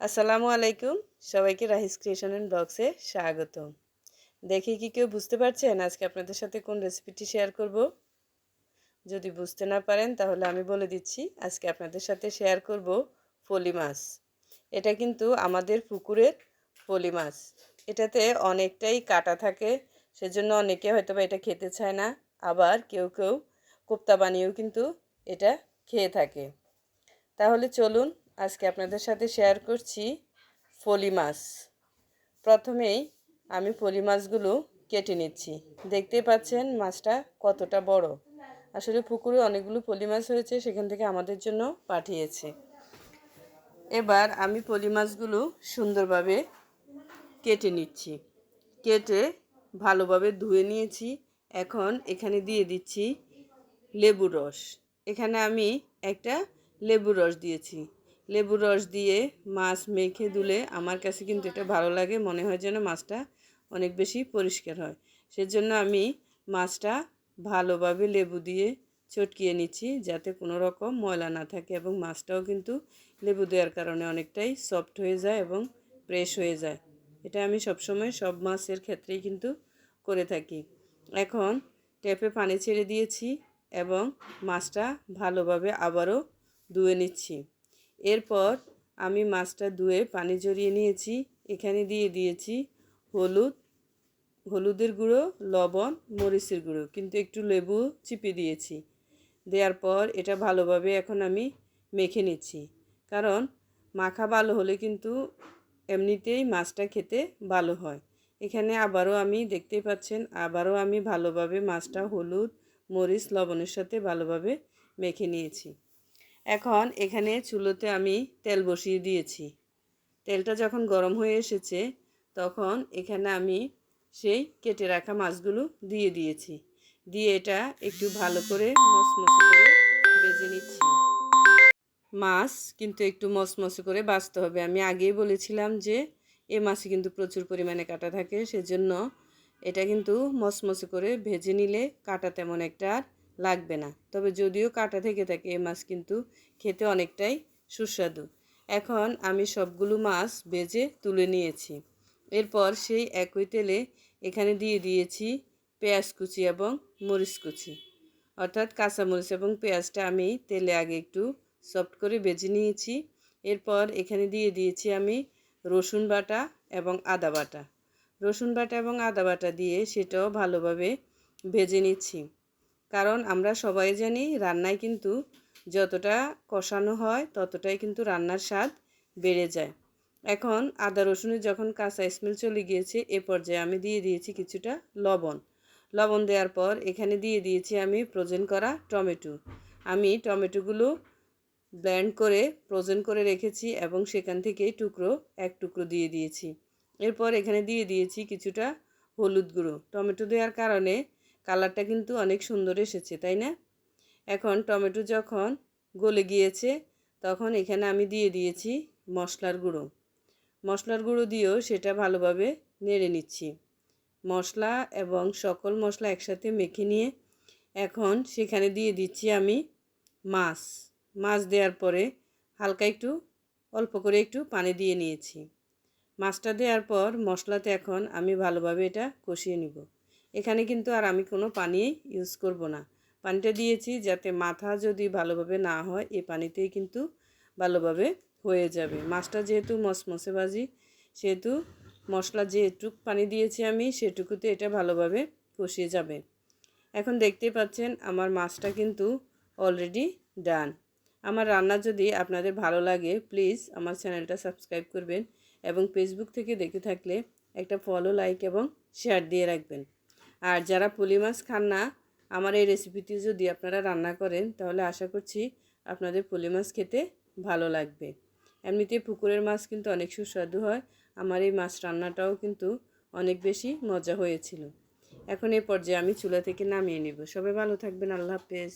আসসালামু আলাইকুম। সবাইকে রাহিস ক্রিয়েশন অ্যান্ড ব্লগসে স্বাগত দেখে কি কেউ বুঝতে পারছেন আজকে আপনাদের সাথে কোন রেসিপিটি শেয়ার করব? যদি বুঝতে না পারেন তাহলে আমি বলে দিচ্ছি, আজকে আপনাদের সাথে শেয়ার করব ফলি মাছ। এটা কিন্তু আমাদের পুকুরের ফলি মাছ। এটাতে অনেকটাই কাটা থাকে, সেজন্য অনেকে হয়তো বা এটা খেতে চায় না। আবার কেউ কেউ কোপ্তা বানিয়েও কিন্তু এটা খেয়ে থাকে। তাহলে চলুন আজকে আপনাদের সাথে শেয়ার করছি ফলি মাছ। প্রথমেই আমি ফলি মাছগুলো কেটে নিচ্ছি। দেখতেই পাচ্ছেন মাছটা কতটা বড়। আসলে পুকুরে অনেকগুলো পলি মাছ হয়েছে, সেখান থেকে আমাদের জন্য পাঠিয়েছে। এবার আমি পলি মাছগুলো সুন্দরভাবে কেটে নিচ্ছি। কেটে ভালোভাবে ধুয়ে নিয়েছি। এখন এখানে দিয়ে দিচ্ছি লেবু রস। এখানে আমি একটা লেবুর রস দিয়েছি। লেবুর রস দিয়ে মাছ মেখে ধুলে আমার কাছে কিন্তু এটা ভালো লাগে। মনে হয় যেন মাছটা অনেক বেশি পরিষ্কার হয়। সেজন্য আমি মাছটা ভালোভাবে লেবু দিয়ে চটকিয়ে নিচ্ছি যাতে কোনো রকম ময়লা না থাকে এবং মাছটাও কিন্তু লেবু দেওয়ার কারণে অনেকটাই সফট হয়ে যায় এবং ফ্রেশ হয়ে যায়। এটা আমি সবসময় সব মাছের ক্ষেত্রেই কিন্তু করে থাকি। এখন টেপে পানি ছেড়ে দিয়েছি এবং মাছটা ভালোভাবে আবারও ধুয়ে নিচ্ছি। এরপর আমি মাছটা ধুয়ে পানি জড়িয়ে নিয়েছি। এখানে দিয়ে দিয়েছি হলুদ, হলুদের গুঁড়ো, লবণ, মরিচের গুঁড়ো, কিন্তু একটু লেবু চিপে দিয়েছি। দেওয়ার পর এটা ভালোভাবে এখন আমি মেখে নিচ্ছি। কারণ মাখা ভালো হলে কিন্তু এমনিতেই মাছটা খেতে ভালো হয়। এখানে আবারও আমি, দেখতেই পাচ্ছেন, আবারও আমি ভালোভাবে মাছটা হলুদ, মরিচ, লবণের সাথে ভালোভাবে মেখে নিয়েছি। এখন এখানে চুলোতে আমি তেল বসিয়ে দিয়েছি। তেলটা যখন গরম হয়ে এসেছে, তখন এখানে আমি সেই কেটে রাখা মাছগুলো দিয়ে দিয়েছি। দিয়ে এটা একটু ভালো করে মসমসে করে বেজে নিচ্ছি। মাছ কিন্তু একটু মসমসে করে বাঁচতে হবে। আমি আগেই বলেছিলাম যে, এ মাছে কিন্তু প্রচুর পরিমাণে কাটা থাকে। সেজন্য এটা কিন্তু মসমসে করে ভেজে নিলে কাটা তেমন একটা আর লাগবে না। তবে যদিও কাটা থেকে থাকে, এ মাছ কিন্তু খেতে অনেকটাই সুস্বাদু। এখন আমি সবগুলো মাছ ভেজে তুলে নিয়েছি। এরপর সেই একই তেলে এখানে দিয়ে দিয়েছি পেঁয়াজ কুচি এবং মরিচ কুচি। অর্থাৎ কাঁচামরিচ এবং পেঁয়াজটা আমি তেলে আগে একটু সফট করে বেজে নিয়েছি। এরপর এখানে দিয়ে দিয়েছি আমি রসুন বাটা এবং আদা বাটা। রসুন বাটা এবং আদা বাটা দিয়ে সেটাও ভালোভাবে ভেজে নিচ্ছি। কারণ আমরা সবাই জানি রান্নায় কিন্তু যতটা কষানো হয়, ততটাই কিন্তু রান্নার স্বাদ বেড়ে যায়। এখন আদা রসুনের যখন কাঁচা স্মেল চলে গিয়েছে, এ পর্যায়ে আমি দিয়ে দিয়েছি কিছুটা লবণ। লবণ দেওয়ার পর এখানে দিয়ে দিয়েছি আমি ফ্রোজেন করা টমেটো। আমি টমেটোগুলো ব্ল্যান্ড করে ফ্রোজেন করে রেখেছি এবং সেখান থেকেই টুকরো, এক টুকরো দিয়ে দিয়েছি। এরপর এখানে দিয়ে দিয়েছি কিছুটা হলুদ গুঁড়ো। টমেটো দেওয়ার কারণে কালারটা কিন্তু অনেক সুন্দর এসেছে, তাই না? এখন টমেটো যখন গলে গিয়েছে, তখন এখানে আমি দিয়ে দিয়েছি মশলার গুঁড়ো। মশলার গুঁড়ো দিয়েও সেটা ভালোভাবে নেড়ে নিচ্ছি। মশলা এবং সকল মশলা একসাথে মেখে নিয়ে এখন সেখানে দিয়ে দিচ্ছি আমি মাছ। মাছ দেওয়ার পরে হালকা একটু, অল্প করে একটু পানি দিয়ে নিয়েছি। মাছটা দেওয়ার পর মশলাতে এখন আমি ভালোভাবে এটা কষিয়ে নিব। এখানে কিন্তু আর আমি কোনো পানি ইউজ করব না। পানিটা দিয়েছি যাতে মাথা যদি ভালোভাবে না হয় এই পানিতেই কিন্তু ভালোভাবে হয়ে যাবে। মাছটা যেহেতু মসমসে বাজি সেহেতু মশলা যেটুক পানি দিয়েছি আমি, সেটুকুতে এটা ভালোভাবে কষিয়ে যাবে। এখন দেখতেই পাচ্ছেন আমার মাছটা কিন্তু অলরেডি ডান আমার রান্না যদি আপনাদের ভালো লাগে প্লিজ আমার চ্যানেলটা সাবস্ক্রাইব করবেন এবং ফেসবুক থেকে দেখে থাকলে একটা ফলো লাইক এবং শেয়ার দিয়ে রাখবেন। আর যারা পুলি মাছ খান না, আমার এই রেসিপিটি যদি আপনারা রান্না করেন, তাহলে আশা করছি আপনাদের পুলি মাছ খেতে ভালো লাগবে। এমনিতে পুকুরের মাছ কিন্তু অনেক সুস্বাদু হয়। আমার এই মাছ রান্নাটাও কিন্তু অনেক বেশি মজা হয়েছিল। এখন এ পর্যায়ে আমি চুলা থেকে নামিয়ে নেব। সবাই ভালো থাকবেন। আল্লাহ হাফেজ।